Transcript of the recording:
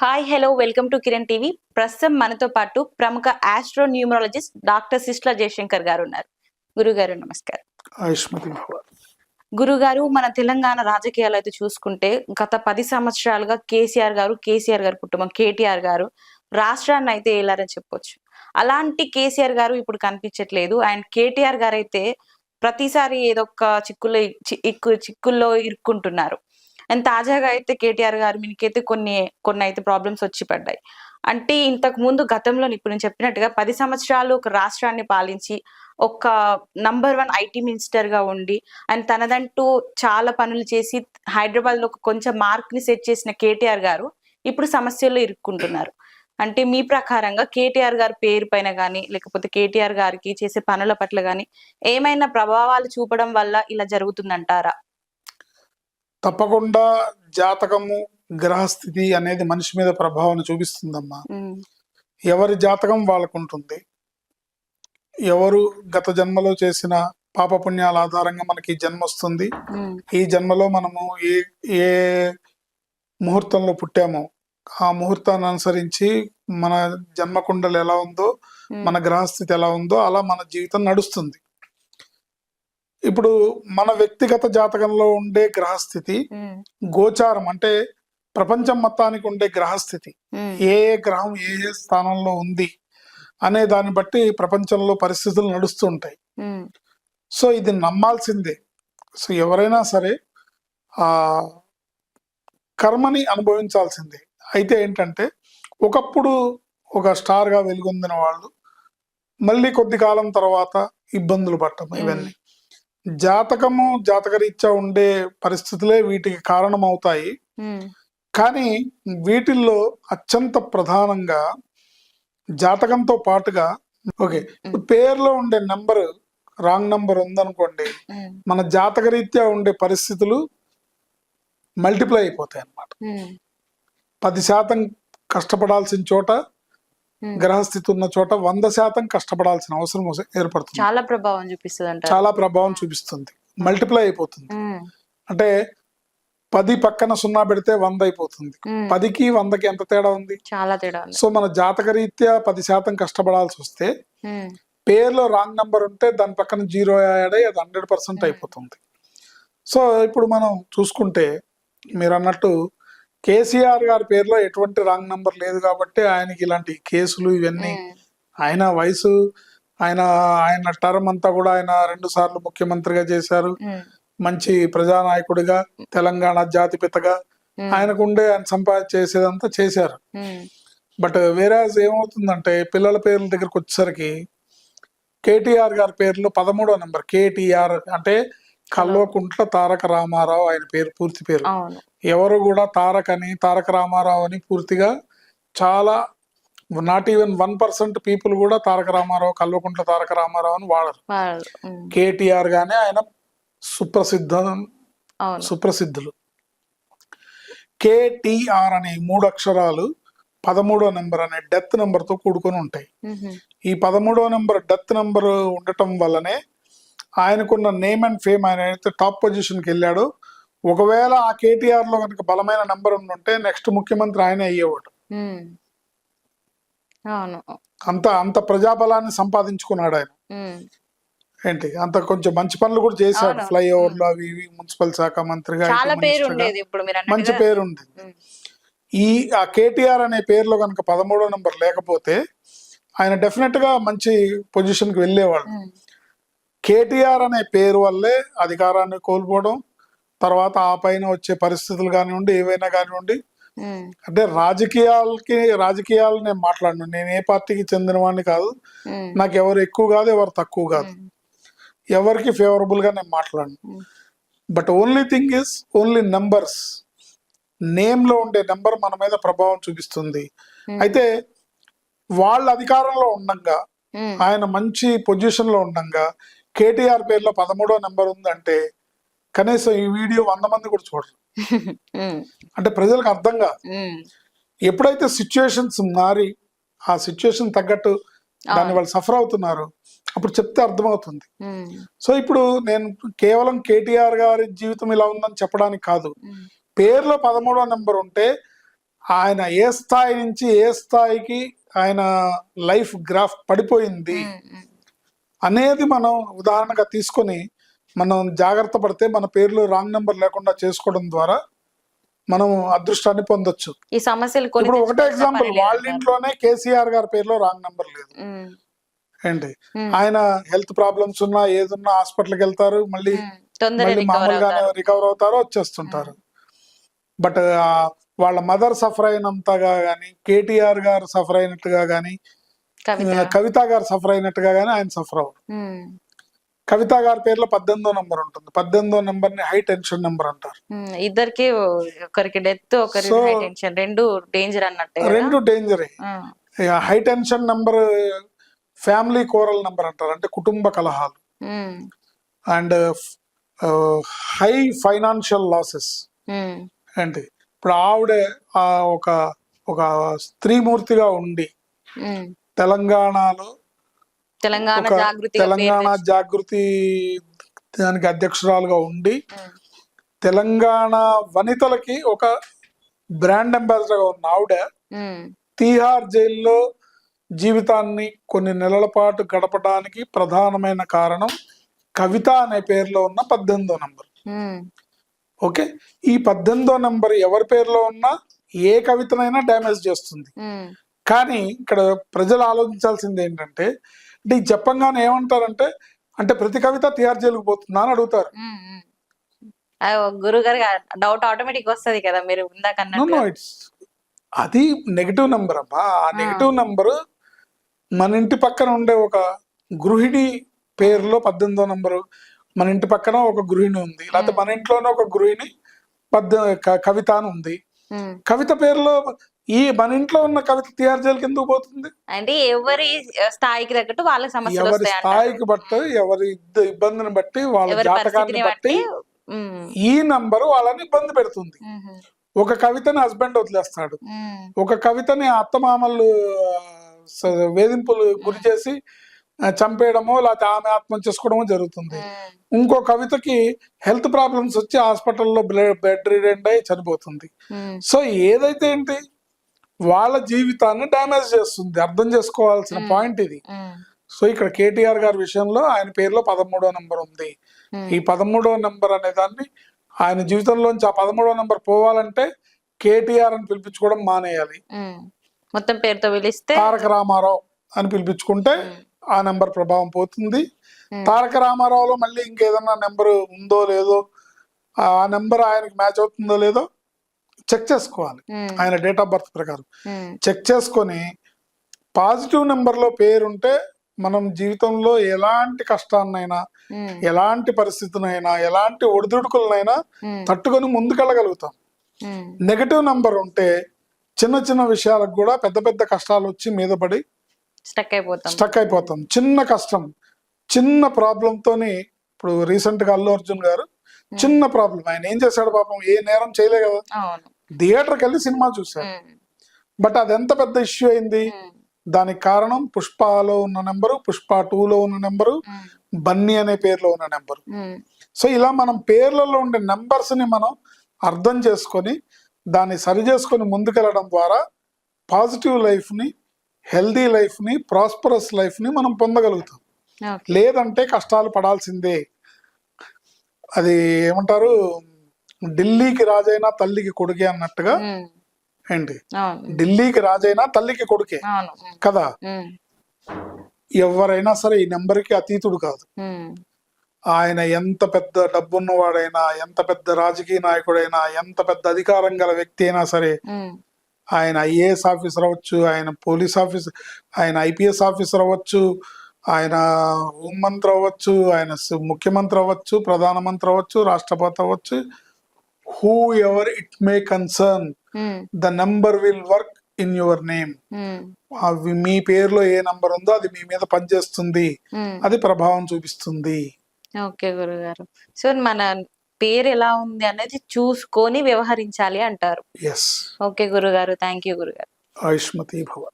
Hi hello welcome to Kiran TV ప్రస్తుతం మనతో పాటు ప్రముఖ astro numerologist doctor Sisla Jayashankar garu ఉన్నారు. గురుగారు నమస్కారం. గురుగారు మన తెలంగాణ రాజకీయాలు అయితే చూసుకుంటే గత పది సంవత్సరాలుగా కేసీఆర్ గారు కేసీఆర్ గారు కుటుంబం కేటీఆర్ గారు రాష్ట్రాన్ని అయితే ఏలారని చెప్పొచ్చు. అలాంటి కేసీఆర్ గారు ఇప్పుడు కనిపించట్లేదు. అండ్ కేటీఆర్ గారు అయితే ప్రతిసారి ఏదో ఒక చిక్కుల్లో చిక్కుల్లో ఇరుక్కుంటున్నారు. అండ్ తాజాగా అయితే కేటీఆర్ గారు మీకైతే కొన్ని కొన్ని అయితే ప్రాబ్లమ్స్ వచ్చి పడ్డాయి. అంటే ఇంతకు ముందు గతంలో ఇప్పుడు నేను చెప్పినట్టుగా పది సంవత్సరాలు ఒక రాష్ట్రాన్ని పాలించి ఒక నంబర్ వన్ ఐటీ మినిస్టర్గా ఉండి అండ్ తనదంటూ చాలా పనులు చేసి హైదరాబాద్లో కొంచెం మార్క్ని సెట్ చేసిన కేటీఆర్ గారు ఇప్పుడు సమస్యల్లో ఇరుక్కుంటున్నారు. అంటే మీ ప్రకారంగా కేటీఆర్ గారి పేరు పైన కానీ లేకపోతే కేటీఆర్ గారికి చేసే పనుల పట్ల కానీ ఏమైనా ప్రభావాలు చూపడం వల్ల ఇలా జరుగుతుందంటారా? తప్పకుండా జాతకము గ్రహస్థితి అనేది మనిషి మీద ప్రభావం చూపిస్తుందమ్మా. ఎవరి జాతకం వాళ్ళకు ఉంటుంది ఎవరు గత జన్మలో చేసిన పాపపుణ్యాల ఆధారంగా మనకి జన్మ వస్తుంది. ఈ జన్మలో మనము ఏ ఏ ముహూర్తంలో పుట్టామో ఆ ముహూర్తాన్ని అనుసరించి మన జన్మకుండలు ఎలా ఉందో మన గ్రహస్థితి ఎలా ఉందో అలా మన జీవితం నడుస్తుంది. ఇప్పుడు మన వ్యక్తిగత జాతకంలో ఉండే గ్రహస్థితి గోచారం అంటే ప్రపంచం మొత్తానికి ఉండే గ్రహస్థితి. ఏ ఏ గ్రహం ఏ ఏ స్థానంలో ఉంది అనే దాన్ని బట్టి ప్రపంచంలో పరిస్థితులు నడుస్తూ ఉంటాయి. ఉమ్, సో ఇది నమ్మాల్సిందే. సో ఎవరైనా సరే ఆ కర్మని అనుభవించాల్సిందే. అయితే ఏంటంటే ఒకప్పుడు ఒక స్టార్గా వెలుగొందిన వాళ్ళు మళ్ళీ కొద్ది కాలం తర్వాత ఇబ్బందులు పడటం ఇవన్నీ. జాతకము జాతకరీత్యా ఉండే పరిస్థితులే వీటికి కారణం అవుతాయి ఉమ్, కానీ వీటిల్లో అత్యంత ప్రధానంగా జాతకంతో పాటుగా ఓకే పేరులో ఉండే నంబర్ రాంగ్ నంబర్ ఉందనుకోండి మన జాతకరీత్యా ఉండే పరిస్థితులు మల్టిప్లై అయిపోతాయి అన్నమాట పది శాతం కష్టపడాల్సిన చోట. గ్రహస్థితి ఉన్న చోట వంద శాతం కష్టపడాల్సిన అవసరం వస- ఏర్పడుతుంది. చాలా ప్రభావం చూపిస్తుంది చాలా ప్రభావం చూపిస్తుంది. మల్టిప్లై అయిపోతుంది. అంటే పది పక్కన సున్నా పెడితే వంద అయిపోతుంది. పదికి వందకి ఎంత తేడా ఉంది? చాలా తేడా సో మన జాతకరీత్యా పది శాతం కష్టపడాల్సి వస్తే పేరులో రాంగ్ నంబర్ ఉంటే దాని పక్కన జీరో యాడ్ అది హండ్రెడ్ పర్సెంట్ అయిపోతుంది. సో ఇప్పుడు మనం చూసుకుంటే మీరు అన్నట్టు కేసీఆర్ గారి పేరులో ఎటువంటి రాంగ్ నంబర్ లేదు కాబట్టి ఆయనకి ఇలాంటి కేసులు ఇవన్నీ ఆయన వయసు ఆయన ఆయన టర్మ్ అంతా కూడా ఆయన రెండు సార్లు ముఖ్యమంత్రిగా చేశారు. మంచి ప్రజానాయకుడిగా తెలంగాణ జాతిపితగా ఉమ్, ఆయనకు ఉండే ఆయన సంపాదించి చేసేదంతా చేశారు. బట్ వేరే ఏమవుతుందంటే పిల్లల పేర్ల దగ్గరకు వచ్చేసరికి కేటీఆర్ గారి పేర్లు పదమూడో నెంబర్ కేటీఆర్ అంటే కల్వకుంట్ల తారక రామారావు ఆయన పేరు పూర్తి పేరు. ఎవరు కూడా తారక్ అని తారక రామారావు అని పూర్తిగా చాలా not even one percent people కూడా తారక రామారావు కల్వకుంట్ల తారక రామారావు అని వాడరు. కేటీఆర్ గానే ఆయన సుప్రసిద్ధ సుప్రసిద్ధులు. కేటీఆర్ అనే మూడు అక్షరాలు పదమూడో నెంబర్ అనే డెత్ నెంబర్తో కూడుకొని ఉంటాయి. ఈ పదమూడో నెంబర్ డెత్ నెంబర్ ఉండటం వల్లనే ఆయనకున్న నేమ్ అండ్ ఫేమ్ ఆయన అయితే టాప్ పొజిషన్కి వెళ్ళాడు ఒకవేళ ఆ కేటీఆర్లో కనుక బలమైన నెంబర్ ఉంటే నెక్స్ట్ ముఖ్యమంత్రి ఆయనే అయ్యేవాడు. అంత అంత ప్రజాబలాన్ని సంపాదించుకున్నాడు ఆయన. ఏంటి? అంత కొంచెం మంచి పనులు కూడా చేశాడు. ఫ్లైఓవర్లు అవి ఇవి మున్సిపల్ శాఖ మంత్రిగా పేరు. ఉండేది మంచి పేరు ఉంది ఉమ్, ఈ ఆ కేటీఆర్ అనే పేరులో కనుక పదమూడో నెంబర్ లేకపోతే ఆయన డెఫినెట్గా మంచి పొజిషన్కి వెళ్ళేవాడు కేటీఆర్ అనే పేరు వల్లే అధికారాన్ని కోల్పోవడం తర్వాత ఆ పైన వచ్చే పరిస్థితులు కానివ్వండి ఏవైనా కానివ్వండి. అంటే రాజకీయాలకి రాజకీయాలు నేను మాట్లాడను. నేను ఏ పార్టీకి చెందిన వాడిని కాదు నాకు ఎవరు ఎక్కువ కాదు ఎవరు తక్కువ కాదు. ఎవరికి ఫేవరబుల్గా నేను మాట్లాడను. But only thing is only numbers నేమ్లో ఉండే నెంబర్ మన మీద ప్రభావం చూపిస్తుంది. అయితే వాళ్ళ అధికారంలో ఉండంగా ఆయన మంచి పొజిషన్లో ఉండంగా కేటీఆర్ పేరులో పదమూడో నెంబర్ ఉందంటే కనీసం ఈ వీడియో వంద మంది కూడా చూడరు. అంటే ప్రజలకు అర్థం కాదు. ఎప్పుడైతే సిచ్యుయేషన్స్ మారి ఆ సిచ్యుయేషన్ తగ్గట్టు దాన్ని వాళ్ళు సఫర్ అవుతున్నారు అప్పుడు చెప్తే అర్థమవుతుంది. సో ఇప్పుడు నేను కేవలం కేటీఆర్ గారి జీవితం ఇలా ఉందని చెప్పడానికి కాదు. పేర్లో పదమూడో నెంబర్ ఉంటే ఆయన ఏ స్థాయి నుంచి ఏ స్థాయికి ఆయన లైఫ్ గ్రాఫ్ పడిపోయింది. అనేది మనం ఉదాహరణగా తీసుకొని మనం జాగ్రత్త పడితే మన పేర్లు రాంగ్ నెంబర్ లేకుండా చేసుకోవడం ద్వారా మనం అదృష్టాన్ని పొందొచ్చు. ఈ సమస్యలు ఇప్పుడు ఒకటే ఎగ్జాంపుల్ వాళ్ళ. ఇంట్లోనే కేసీఆర్ గారి పేరులో రాంగ్ నెంబర్ లేదు. ఏంటి? ఆయన హెల్త్ ప్రాబ్లమ్స్ ఉన్నా ఏదున్నా హాస్పిటల్కి వెళ్తారు మళ్ళీ రికవర్ మామూలుగానే రికవర్ అవుతారు వచ్చేస్తుంటారు. బట్ వాళ్ళ మదర్ సఫర్ అయినంతగా గానీ కేటీఆర్ గారు సఫర్ అయినట్టుగా గానీ కవిత. కవిత గారు సఫర్ అయినట్టుగా గానీ ఆయన సఫర్ అవ్వరు కవిత గారి పేరులో పద్దెనిమిదో నెంబర్ ఉంటుంది. పద్దెనిమిదో నెంబర్ని హై టెన్షన్ నెంబర్ అంటారు. ఇద్దరికి ఒకరికి డెత్ హై టెన్షన్. రెండు డేంజర్ అన్నట్టే? రెండు డేంజరే. High tension number family quarrel number అంటారు. అంటే కుటుంబ కలహాలు. And high financial losses. ఏంటి? ఇప్పుడు ఆవిడ ఒక ఒక స్త్రీమూర్తిగా ఉండి. తెలంగాణలో తెలంగాణ ఒక జాగృతి తెలంగాణ జాగృతి దానికి అధ్యక్షురాలుగా ఉండి తెలంగాణ వనితలకి ఒక బ్రాండ్ అంబాసిడర్గా ఉన్న ఆవిడ తీహార్ జైల్లో జీవితాన్ని కొన్ని నెలల పాటు గడపడానికి ప్రధానమైన కారణం కవిత అనే పేరులో ఉన్న పద్దెనిమిదో నంబర్. ఓకే? ఈ పద్దెనిమిదో నంబర్ ఎవరి పేరులో ఉన్నా ఏ కవితనైనా డ్యామేజ్ చేస్తుంది. కానీ ఇక్కడ ప్రజలు ఆలోచించాల్సింది ఏంటంటే అంటే ఈ చెప్పంగానే ఏమంటారంటే అంటే ప్రతి కవిత తిహార్ జైలుకు పోతుందా అని అడుగుతారు. డౌట్ ఆటోమేటిక్ వస్తది కదా మీరు ఇట్స్ అది నెగిటివ్ నెంబర్ అమ్మా ఆ నెగిటివ్ నెంబర్ మన ఇంటి పక్కన ఉండే ఒక గృహిణి పేరులో పద్దెనిమిదో నంబరు మన ఇంటి పక్కన ఒక గృహిణి ఉంది. లేకపోతే మన ఇంట్లోనే ఒక గృహిణి పద్ద కవిత అని ఉంది. కవిత పేరులో ఈ మన ఇంట్లో ఉన్న కవిత జైలుకి ఎందుకు పోతుంది? అంటే ఎవరి స్థాయికి తగ్గట్టు వాళ్ళకి సమస్యలు ఎవరి. స్థాయికి బట్టి ఎవరి ఇబ్బందిని బట్టి వాళ్ళ జాతకాన్ని బట్టి ఈ నంబరు వాళ్ళని ఇబ్బంది పెడుతుంది. ఒక కవితని హస్బెండ్ వదిలేస్తాడు. ఒక కవితని అత్తమామలు వేధింపులు గురి చేసి చంపేయడమో లేకపోతే ఆమె ఆత్మహత్య చేసుకోవడమో జరుగుతుంది. ఇంకో కవితకి హెల్త్ ప్రాబ్లమ్స్ వచ్చి హాస్పిటల్లో బెడ్ రిడెండ్ అయి చనిపోతుంది. సో ఏదైతే ఏంటి? వాళ్ళ జీవితాన్ని డ్యామేజ్ చేస్తుంది. అర్థం చేసుకోవాల్సిన పాయింట్ ఇది. సో ఇక్కడ కేటీఆర్ గారి విషయంలో ఆయన పేరులో పదమూడో నంబర్ ఉంది. ఈ పదమూడో నంబర్ అనే దాన్ని ఆయన జీవితంలోంచి ఆ పదమూడో నంబర్ పోవాలంటే కేటీఆర్ అని పిలిపించుకోవడం మానేయాలి. మొత్తం పేరుతో పిలిస్తే తారక రామారావు అని పిలిపించుకుంటే ఆ నెంబర్ ప్రభావం పోతుంది. తారక రామారావులో మళ్ళీ ఇంకేదన్నా నెంబర్ ఉందో లేదో ఆ నెంబర్ ఆయనకి మ్యాచ్ అవుతుందో లేదో చెక్ చేసుకోవాలి. ఆయన డేట్ ఆఫ్ బర్త్ ప్రకారం. చెక్ చేసుకొని పాజిటివ్ నెంబర్లో పేరుంటే మనం జీవితంలో ఎలాంటి కష్టాన్నైనా ఎలాంటి పరిస్థితినైనా ఎలాంటి ఒడిదుడుకులనైనా తట్టుకొని ముందుకెళ్ళగలుగుతాం. నెగటివ్ నంబర్ ఉంటే చిన్న చిన్న విషయాలకు కూడా పెద్ద పెద్ద కష్టాలు వచ్చి మీద పడి స్టక్ అయిపోతాం. స్టక్ అయిపోతాం. చిన్న కష్టం చిన్న ప్రాబ్లం తోని ఇప్పుడు రీసెంట్గా అల్లు అర్జున్ గారు చిన్న ప్రాబ్లం. ఆయన ఏం చేశాడు పాపం? ఏ నేరం చేయలే కదా. థియేటర్కి వెళ్ళి సినిమా ఉమ్, బట్ అది ఎంత పెద్ద ఇష్యూ అయింది? దానికి కారణం పుష్పలో ఉన్న నెంబరు పుష్ప టూలో ఉన్న నెంబరు బన్నీ అనే పేరులో ఉన్న నెంబరు. సో ఇలా మనం పేర్లలో ఉండే నెంబర్స్ని మనం అర్థం చేసుకొని దాన్ని సరి చేసుకొని ముందుకెళ్ళడం ద్వారా పాజిటివ్ లైఫ్ని హెల్దీ లైఫ్ని ప్రాస్పరస్ లైఫ్ని మనం పొందగలుగుతాం. లేదంటే కష్టాలు పడాల్సిందే. అది ఏమంటారు? ఢిల్లీకి రాజైనా తల్లికి కొడుకే అన్నట్టుగా ఏంటి? ఢిల్లీకి రాజైనా తల్లికి కొడుకే. కదా? ఎవరైనా సరే ఈ నెంబర్కి అతీతుడు కాదు. ఆయన ఎంత పెద్ద డబ్బున్నవాడైనా ఎంత పెద్ద రాజకీయ నాయకుడైనా ఎంత పెద్ద అధికారం గల వ్యక్తి అయినా సరే ఆయన ఐఏఎస్ ఆఫీసర్ అవ్వచ్చు ఆయన పోలీస్ ఆఫీసర్ ఆయన ఐపీఎస్ ఆఫీసర్ అవ్వచ్చు ఆయన హోంమంత్రి అవ్వచ్చు ఆయన ముఖ్యమంత్రి అవ్వచ్చు ప్రధానమంత్రి అవ్వచ్చు రాష్ట్రపతి అవ్వచ్చు whoever it may concern the number will work in your name అవి మీ పేరులో ఏ నంబర్ ఉందో అది మీ మీద పనిచేస్తుంది. ఉమ్. అది ప్రభావం చూపిస్తుంది. ఓకే గురుగారు. సో మన పేరు ఎలా ఉంది అనేది చూసుకొని వ్యవహరించాలి అంటారు. ఎస్ ఓకే గురుగారు. థ్యాంక్ యూ గురుగారు. ఆయుష్మతి భవ